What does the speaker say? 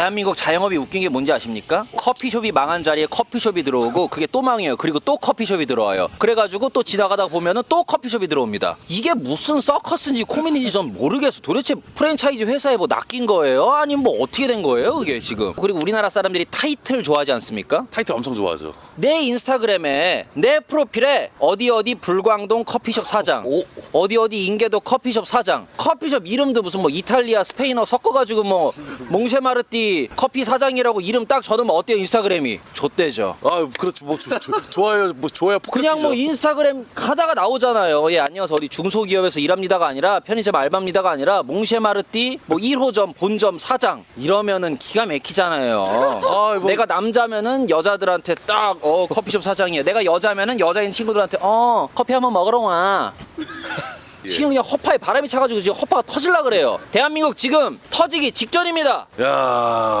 대한민국 자영업이 웃긴 게 뭔지 아십니까? 커피숍이 망한 자리에 커피숍이 들어오고 그게 또 망해요. 그리고 또 커피숍이 들어와요. 그래가지고 또 지나가다 보면은 또 커피숍이 들어옵니다. 이게 무슨 서커스인지 코미디인지 전 모르겠어. 도대체 프랜차이즈 회사에 뭐 낚인 거예요? 아니면 뭐 어떻게 된 거예요? 그게 지금. 그리고 우리나라 사람들이 타이틀 좋아하지 않습니까? 타이틀 엄청 좋아하죠. 내 인스타그램에 내 프로필에 어디 어디 불광동 커피숍 사장 오. 어디 어디 인계도 커피숍 사장 커피숍 이름도 무슨 뭐 이탈리아 스페인어 섞어가지고 뭐 몽쉐마르띠 커피 사장이라고 이름 딱 적으면 어때요 인스타그램이 좆대죠 아 그렇죠. 뭐 조, 조, 좋아요. 뭐 좋아요. 그냥 뭐. 인스타그램 하다가 나오잖아요. 예, 안녕하세요. 어디 중소기업에서 일합니다가 아니라 편의점 알바입니다가 아니라 몽쉐마르띠 뭐 1호점 본점 사장 이러면은 기가 막히잖아요. 아, 뭐- 내가 남자면은 여자들한테 딱 어 커피숍 사장이야. 내가 여자면은 여자인 친구들한테 어 커피 한번 먹으러 와. 지금 그냥 허파에 바람이 차가지고 지금 허파가 터질라 그래요. 대한민국 지금 터지기 직전입니다. 야.